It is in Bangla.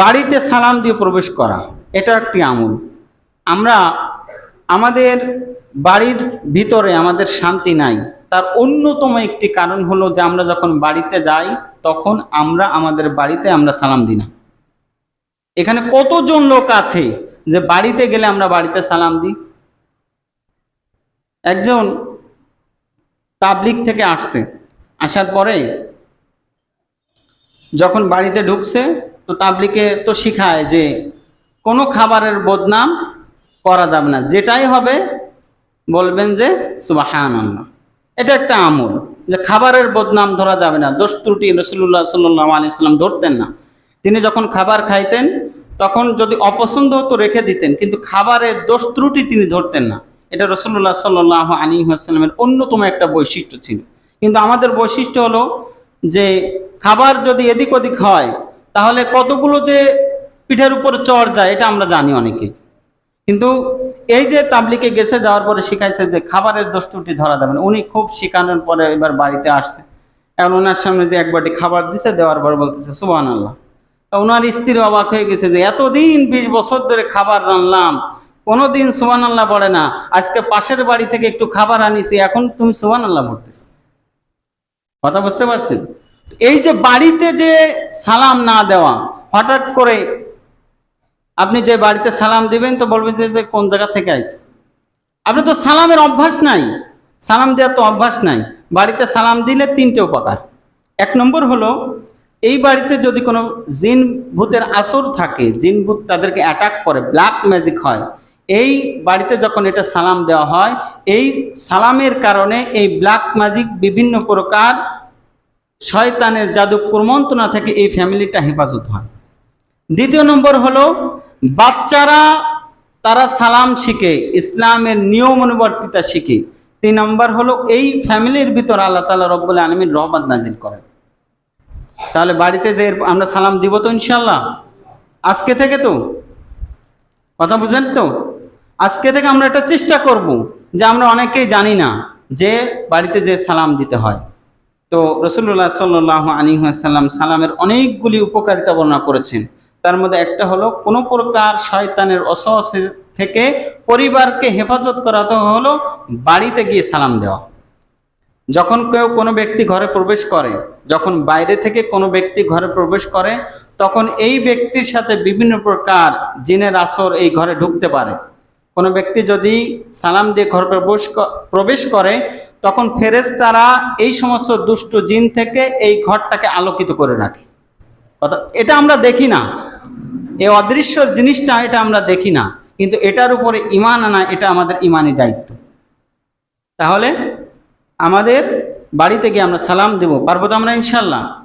বাড়িতে সালাম দিয়ে প্রবেশ করা, এটা একটি আমল। আমরা আমাদের বাড়ির ভিতরে আমাদের শান্তি নাই। তার অন্যতম একটি কারণ হলো যে আমরা যখন বাড়িতে যাই, তখন আমরা আমাদের বাড়িতে আমরা সালাম দিই না। এখানে কতজন লোক আছে যে বাড়িতে গেলে আমরা বাড়িতে সালাম দিই? একজন তাবলিক থেকে আসছে। আসার পরে যখন বাড়িতে ঢুকছে তো তাবলিকে তো শিখায় যে কোনো খাবারের বদনাম করা যাবে না। যেটাই হবে বলবেন যে সুবাহান এটা একটা আমল যে খাবারের বদনাম ধরা যাবে না। দোষ ত্রুটি রসুল্লাহ সাল্লাম ধরতেন না। তিনি যখন খাবার খাইতেন, তখন যদি অপছন্দ হতো রেখে দিতেন, কিন্তু খাবারের দোষ ত্রুটি তিনি ধরতেন না। এটা রসুল্লাহ সাল্লাহ আলী আসসালামের অন্যতম একটা বৈশিষ্ট্য ছিল। কিন্তু আমাদের বৈশিষ্ট্য হলো যে খাবার যদি এদিক ওদিক হয় তাহলে কতগুলো যে পিঠের উপর চড় যায়, এটা আমরা জানি অনেকে কিন্তু এই যে তাবলিকে গেছে, যাওয়ার পরে শিখাইছে যে খাবারের দোষ ধরা যাবে উনি খুব শিখানোর পরে এবার বাড়িতে আসছে। এখন ওনার সামনে যে এক বাটি খাবার দিছে, দেওয়ার পরে বলতেছে সুবান আল্লাহ ওনার স্ত্রী অবাক হয়ে গেছে যে, এতদিন বিশ বছর ধরে খাবার রানলাম। কোনোদিন সুবান আল্লাহ পড়ে না। আজকে পাশের বাড়ি থেকে একটু খাবার আনিছি, এখন তুমি সুবান আল্লাহ পড়তেছো। কথা বুঝতে পারছেন? এই যে বাড়িতে যে সালাম না দেওয়া, হঠাৎ করে আপনি যে বাড়িতে সালাম দিবেন তো বলবেন যে কোন জায়গা থেকে আইছে? আপনি তো সালামের অভ্যাস নাই। সালাম দেওয়ার তো অভ্যাস নাই। বাড়িতে সালাম দিলে তিনটে উপকার। এক নম্বর হলো, এই বাড়িতে যদি কোনো জিন ভূতের আসর থাকে, জিন ভূত তাদেরকে অ্যাটাক করে ব্ল্যাক ম্যাজিক হয়, এই বাড়িতে যখন এটা সালাম দেওয়া হয়, এই সালামের কারণে এই ব্ল্যাক ম্যাজিক বিভিন্ন প্রকার শয়তানের জাদু কুমন্ত্রণা থেকে এই ফ্যামিলিটা হেফাজত হয়। দ্বিতীয় নম্বর হলো, বাচ্চারা তারা সালাম শিখে, ইসলামের নিয়ম অনুবর্তিতা শিখে। তিন নম্বর হলো, এই ফ্যামিলির ভিতর আল্লাহ তালা রব্বুল আলমীর রহমত নাজিল করেন। তাহলে বাড়িতে যে আমরা সালাম দিব তো ইনশাল্লাহ আজকে থেকে তো? কথা বুঝেন তো? আজকে থেকে আমরা একটা চেষ্টা করব, যে আমরা অনেকেই জানি না যে বাড়িতে যে সালাম দিতে হয়। তো রসুল্লাহ সাল্লাহ আলী সাল্লাম সালামের অনেকগুলি উপকারিতা বর্ণনা করেছেন। তার মধ্যে একটা হলো, কোনো প্রকার শয়তানের অসহস থেকে পরিবারকে হেফাজত করা, তো হলো বাড়িতে গিয়ে সালাম দেওয়া। যখন কেউ কোনো ব্যক্তি ঘরে প্রবেশ করে, যখন বাইরে থেকে কোনো ব্যক্তি ঘরে প্রবেশ করে, তখন এই ব্যক্তির সাথে বিভিন্ন প্রকার জিনের আসর এই ঘরে ঢুকতে পারে। কোনো ব্যক্তি যদি সালাম দিয়ে ঘরে প্রবেশ প্রবেশ করে তখন ফেরেশতারা এই সমস্ত দুষ্ট জিন থেকে এই ঘরটাকে আলোকিত করে রাখে। কথা এটা আমরা দেখি না। এই অদৃশ্য জিনিসটা এটা আমরা দেখি না। কিন্তু এটার উপরে ইমান আনা এটা আমাদের ইমানি দায়িত্ব। তাহলে আমাদের বাড়িতে গিয়ে আমরা সালাম দেব, পারব তো আমরা ইনশাল্লাহ?